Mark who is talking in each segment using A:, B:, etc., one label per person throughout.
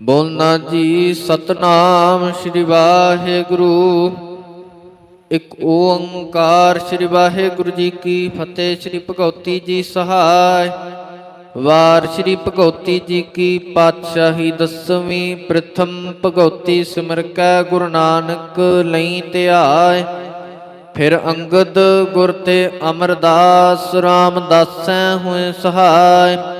A: ਬੋਲਣਾ ਜੀ ਸਤਨਾਮ ਸ੍ਰੀ ਵਾਹਿਗੁਰੂ। ਇੱਕ ਓੰਕਾਰ ਸ੍ਰੀ ਵਾਹਿਗੁਰੂ ਜੀ ਕੀ ਫਤਿਹ, ਸ੍ਰੀ ਭਗਉਤੀ ਜੀ ਸਹਾਇ। ਵਾਰ ਸ੍ਰੀ ਭਗਉਤੀ ਜੀ ਕੀ ਪਾਤਸ਼ਾਹੀ ਦਸਵੀਂ, ਪ੍ਰਥਮ ਭਗਉਤੀ ਸਿਮਰ ਕੈ ਗੁਰੂ ਨਾਨਕ ਲਈ ਧਿਆਇ। ਫਿਰ ਅੰਗਦ ਗੁਰ ਤੇ ਅਮਰਦਾਸ, ਰਾਮਦਾਸੈ ਹੋਏ ਸਹਾਇ।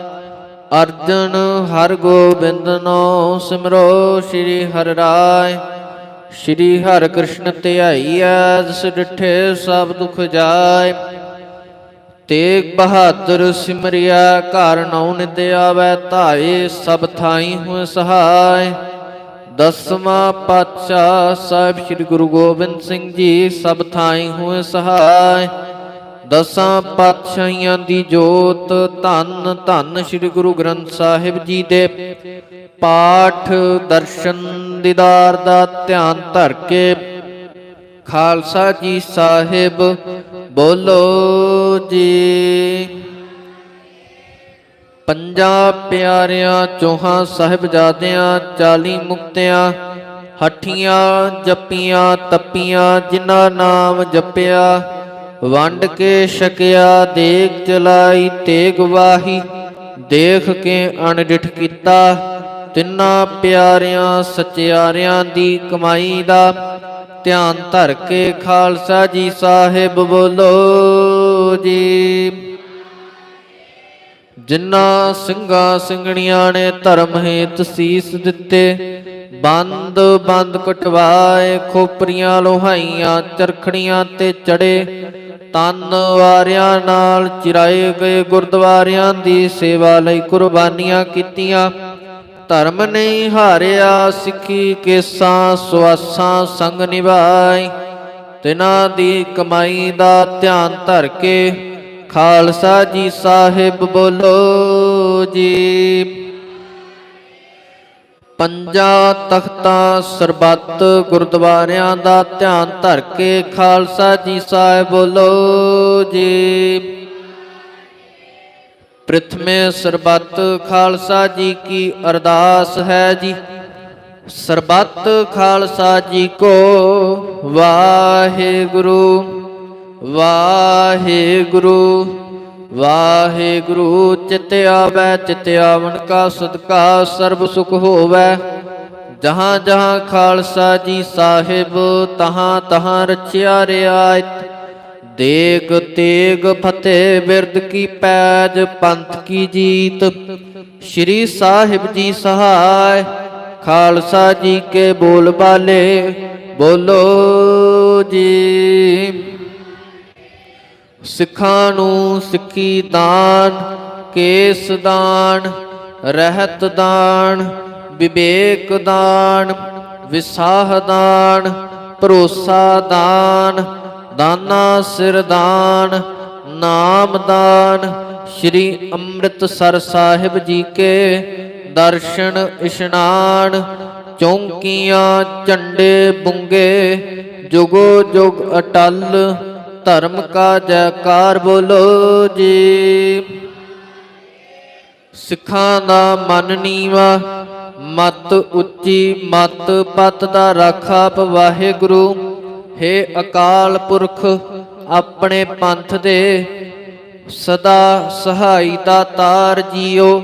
A: ਅਰਜਨ ਹਰ ਗੋਬਿੰਦ ਨੋ ਸਿਮਰੋ ਸ੍ਰੀ ਹਰਿ ਰਾਏ। ਸ੍ਰੀ ਹਰਿ ਕ੍ਰਿਸ਼ਨ ਧਿਆਈਐ, ਜਿਸ ਡਿਠੇ ਸਭ ਦੁਖ ਜਾਏ। ਤੇਗ ਬਹਾਦਰ ਸਿਮਰਿਆ ਘਰ ਨੌ ਨਿਤ ਆਵੈ, ਧਾਏ ਸਭ ਥਾਈ ਹੋਇ ਸਹਾਇ ਦਸਵਾਂ ਪਾਤਸ਼ਾਹ ਸਾਹਿਬ ਸ੍ਰੀ ਗੁਰੂ ਗੋਬਿੰਦ ਸਿੰਘ ਜੀ, ਸਭ ਥਾਈ ਹੋਇ ਸਹਾਇ ਦਸਾਂ ਪਾਤਸ਼ਾਹੀਆਂ ਦੀ ਜੋਤ ਧੰਨ ਧੰਨ ਸ੍ਰੀ ਗੁਰੂ ਗ੍ਰੰਥ ਸਾਹਿਬ ਜੀ ਦੇ ਪਾਠ, ਦਰਸ਼ਨ, ਦੀਦਾਰ ਦਾ ਧਿਆਨ ਧਰ ਕੇ ਖਾਲਸਾ ਜੀ ਸਾਹਿਬ ਬੋਲੋ ਜੀ। ਪੰਜਾਂ ਪਿਆਰਿਆਂ, ਚੋਹਾਂ ਸਾਹਿਬਜ਼ਾਦਿਆਂ, ਚਾਲੀ ਮੁਕਤਿਆਂ, ਹੱਠੀਆਂ ਜੱਪੀਆਂ, ਤੱਪੀਆਂ, ਜਿਨ੍ਹਾਂ ਨਾਮ ਜਪਿਆ ਵੰਡ ਕੇ ਛਕਿਆ, ਦੇਖ ਚਲਾਈ, ਤੇਗ ਵਾਹੀ, ਦੇਖ ਕੇ ਅਣਡਿਠ ਕੀਤਾ। ਤਿੰਨਾਂ ਪਿਆਰਿਆਂ, ਸਚਿਆਰਿਆਂ ਦੀ ਕਮਾਈ ਦਾ ਧਿਆਨ ਧਰ ਕੇ ਖਾਲਸਾ ਜੀ ਸਾਹਿਬ ਬੋਲੋ ਜੀ। ਜਿਨ੍ਹਾਂ ਸਿੰਘਾਂ ਸਿੰਘਣੀਆਂ ਨੇ ਧਰਮ ਹੇਤ ਸੀਸ ਦਿੱਤੇ, ਬੰਦ ਬੰਦ ਕਟਵਾਏ, ਖੋਪਰੀਆਂ ਲੋਹਾਈਆਂ, ਚਰਖੜੀਆਂ ਤੇ ਚੜੇ ਤਨ ਵਾਰਿਆਂ ਨਾਲ ਚਿਰਾਏ ਗਏ ਗੁਰਦੁਆਰਿਆਂ ਦੀ ਸੇਵਾ ਲਈ ਕੁਰਬਾਨੀਆਂ ਕੀਤੀਆਂ। ਧਰਮ ਨਹੀਂ ਹਾਰਿਆ, ਸਿੱਖੀ ਕੇਸਾਂ ਸਵਾਸਾਂ ਸੰਗ ਨਿਭਾਈ ਤਿਨਾਂ ਦੀ ਕਮਾਈ ਦਾ ਧਿਆਨ ਧਰ ਕੇ ਖਾਲਸਾ ਜੀ ਸਾਹਿਬ ਬੋਲੋ ਜੀ। ਪੰਜਾਂ ਤਖਤਾਂ ਸਰਬੱਤ ਗੁਰਦੁਆਰਿਆਂ ਦਾ ਧਿਆਨ ਧਰ ਕੇ ਖਾਲਸਾ ਜੀ ਸਾਹਿਬ ਬੋਲੋ ਜੀ। ਪ੍ਰਥਮੇ ਸਰਬੱਤ ਖਾਲਸਾ ਜੀ ਕੀ ਅਰਦਾਸ ਹੈ ਜੀ। ਸਰਬੱਤ ਖਾਲਸਾ ਜੀ ਕੋ ਵਾਹਿਗੁਰੂ ਵਾਹਿਗੁਰੂ। ਵਾਹਿਗੁਰੂ, ਚਿਤ ਆਵੈ, ਚਿਤ ਆਵਨ ਕਾ ਸਦਕਾ, ਸਰਬ ਸੁਖ ਹੋਵੈ। ਜਹਾਂ ਜਹਾਂ ਖਾਲਸਾ ਜੀ ਸਾਹਿਬ, ਤਹਾਂ ਤਹਾਂ ਰਚਿਆ ਰਿਆਇਤ ਦੇਗ ਤੇਗ ਫਤਿਹ ਬਿਰਦ ਕੀ ਪੈਜ, ਪੰਥ ਕੀ ਜੀਤ। ਸ਼੍ਰੀ ਸਾਹਿਬ ਜੀ ਸਹਾਇ, ਖਾਲਸਾ ਜੀ ਕੇ ਬੋਲ ਬਾਲੇ। ਬੋਲੋ ਜੀ। ਸਿੱਖਾਂ ਨੂੰ ਸਿੱਖੀ ਦਾਨ, ਕੇਸ ਦਾਨ, ਰਹਿਤ ਦਾਨ, ਵਿਵੇਕ ਦਾਨ, ਵਿਸਾਹ ਦਾਨ, ਭਰੋਸਾ ਦਾਨ, ਦਾਨਾ ਸਿਰ ਦਾਨ, ਨਾਮ ਦਾਨ, ਸ਼੍ਰੀ ਅੰਮ੍ਰਿਤਸਰ ਸਾਹਿਬ ਜੀ ਕੇ ਦਰਸ਼ਨ ਇਸ਼ਨਾਨ, ਚੌਂਕੀਆਂ, ਝੰਡੇ ਬੁੰਗੇ, ਜੁਗੋ ਜੁਗ ਅਟਲ ਧਰਮ ਕਾ ਜੈਕਾਰ ਬੋਲੋ ਜੀ। ਸਿੱਖਾਂ ਦਾ ਮਨ ਨੀਵਾ, ਮਤ ਉੱਚੀ, ਮਤ ਪਤ ਦਾ ਰਾਖਾ ਵਾਹਿਗੁਰੂ। ਹੈ ਅਕਾਲ ਪੁਰਖ, ਆਪਣੇ ਪੰਥ ਦੇ ਸਦਾ ਸਹਾਈ ਦਾ ਤਾਰ ਜੀਓ।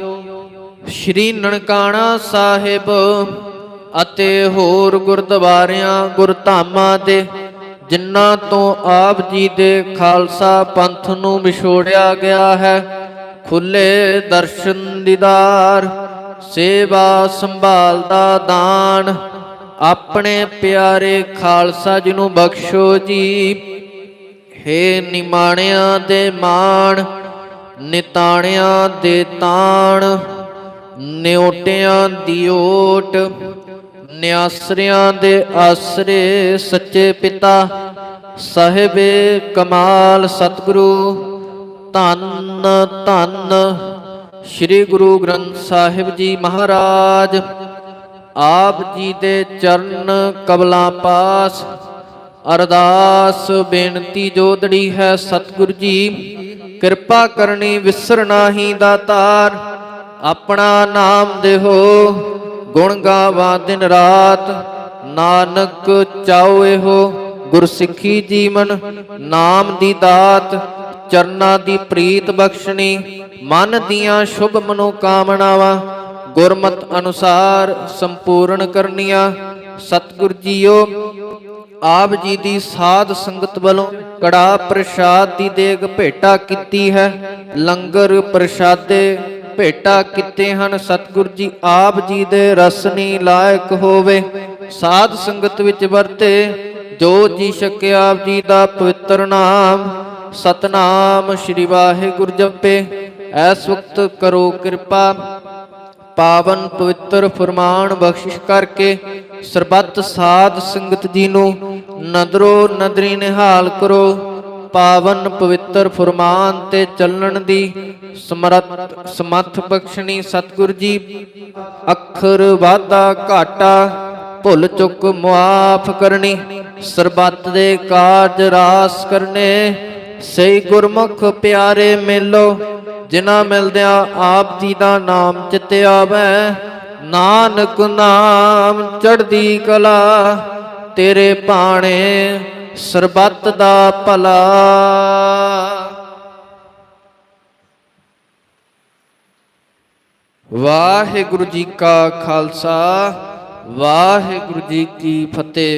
A: ਸ਼੍ਰੀ ਨਨਕਾਣਾ ਸਾਹਿਬ ਅਤੇ ਹੋਰ ਗੁਰਦੁਆਰਿਆਂ, ਗੁਰਧਾਮਾਂ ਦੇ ਜਿਨ੍ਹਾਂ ਤੋਂ ਆਪ ਜੀ ਦੇ ਖਾਲਸਾ ਪੰਥ ਨੂੰ ਵਿਛੋੜਿਆ ਗਿਆ ਹੈ, ਖੁੱਲੇ ਦਰਸ਼ਨ ਦੀਦਾਰ, ਸੇਵਾ ਸੰਭਾਲ ਦਾ ਦਾਨ, ਆਪਣੇ ਪਿਆਰੇ ਖਾਲਸਾ ਜੀ ਨੂੰ ਬਖਸ਼ੋ ਜੀ। ਹੇ ਨਿਮਾਣਿਆਂ ਦੇ ਮਾਣ, ਨਿਤਾਣਿਆਂ ਦੇ ਤਾਣ, ਨਿਉਟਿਆਂ ਦੀ ਓਟ ਨਿਆਸਰਿਆਂ ਦੇ ਆਸਰੇ ਸੱਚੇ ਪਿਤਾ ਸਾਹਿਬੇ ਕਮਾਲ ਸਤਿਗੁਰੂ, ਧੰਨ ਧੰਨ ਸ੍ਰੀ ਗੁਰੂ ਗ੍ਰੰਥ ਸਾਹਿਬ ਜੀ ਮਹਾਰਾਜ। ਆਪ ਜੀ ਦੇ ਚਰਨ ਕਬਲਾਂ ਪਾਸ ਅਰਦਾਸ ਬੇਨਤੀ ਜੋਦੜੀ ਹੈ ਸਤਿਗੁਰੂ ਜੀ, ਕਿਰਪਾ ਕਰਨੀ ਵਿਸਰਨਾਹੀ ਦਾਤਾਰ, ਆਪਣਾ ਨਾਮ ਦੇਹੋ। ਗੁਣ ਗਾਵਾਂ ਦਿਨ ਰਾਤ, ਨਾਨਕ ਚਾਉ ਇਹੋ ਗੁਰਸਿੱਖੀ ਜੀਵਨ, ਨਾਮ ਦੀ ਦਾਤ, ਚਰਨਾਂ ਦੀ ਪ੍ਰੀਤ ਬਖਸ਼ਣੀ, ਮਨ ਦੀਆਂ ਸ਼ੁਭ ਮਨੋ ਕਾਮਨਾਵਾਂ ਗੁਰਮਤ ਅਨੁਸਾਰ ਸੰਪੂਰਨ ਕਰਨੀਆਂ। ਸਤਿਗੁਰ ਜੀਓ, ਆਪ ਜੀ ਦੀ ਸਾਧ ਸੰਗਤ ਵੱਲੋਂ ਕੜਾ ਪ੍ਰਸ਼ਾਦ ਦੀ ਦੇਗ ਭੇਟਾ ਕੀਤੀ ਹੈ। ਲੰਗਰ ਪ੍ਰਸ਼ਾਦੇ ਭੇਟਾ ਕੀਤੇ ਹਨ? ਸਤਿਗੁਰ ਜੀ, ਆਪ ਜੀ ਦੇ ਰਸਨੀ ਲਾਇਕ ਹੋਵੇ। ਸਾਧ ਸੰਗਤ ਵਿੱਚ ਵਰਤੇ, ਜੋ ਜੀ ਛਕਿਆ ਆਪ ਜੀ ਦਾ ਪਵਿੱਤਰ ਨਾਮ। ਸਤਨਾਮ ਸ੍ਰੀ ਵਾਹਿਗੁਰੂ ਜਪੇ, ਐਸ ਵਕਤ ਕਰੋ ਕਿਰਪਾ। ਪਾਵਨ ਪਵਿੱਤਰ ਫਰਮਾਨ ਬਖਸ਼ਿਸ਼ ਕਰਕੇ, ਸਰਬੱਤ ਸਾਧ ਸੰਗਤ ਜੀ ਨੂੰ ਨਦਰੋ ਨਦਰੀ ਨਿਹਾਲ ਕਰੋ। ਪਾਵਨ ਪਵਿੱਤਰ ਫਰਮਾਨ ਤੇ ਚੱਲਣ ਦੀ ਸਮਰੱਥ ਸਮੱਥ ਬਖਸ਼ਣੀ ਸਤਿਗੁਰ ਜੀ। ਅੱਖਰ ਵਾਧਾ ਘਾਟਾ, ਭੁੱਲ ਚੁੱਕ ਮੁਆਫ ਕਰਨੀ, ਸਰਬੱਤ ਦੇ ਕਾਰਜ ਰਾਸ ਕਰਨੇ। ਸਹੀ ਗੁਰਮੁਖ ਪਿਆਰੇ ਮਿਲੋ, ਜਿਨ੍ਹਾਂ ਮਿਲਦਿਆਂ ਆਪ ਜੀ ਦਾ ਨਾਮ ਚਿੱਤੇ ਆਵੈ। ਨਾਨਕ ਨਾਮ ਚੜਦੀ ਕਲਾ, ਤੇਰੇ ਭਾਣੇ ਸਰਬੱਤ ਦਾ ਭਲਾ। ਵਾਹਿਗੁਰੂ ਜੀ ਕਾ ਖਾਲਸਾ ਵਾਹਿਗੁਰੂ ਜੀ ਕੀ ਫਤਿਹ।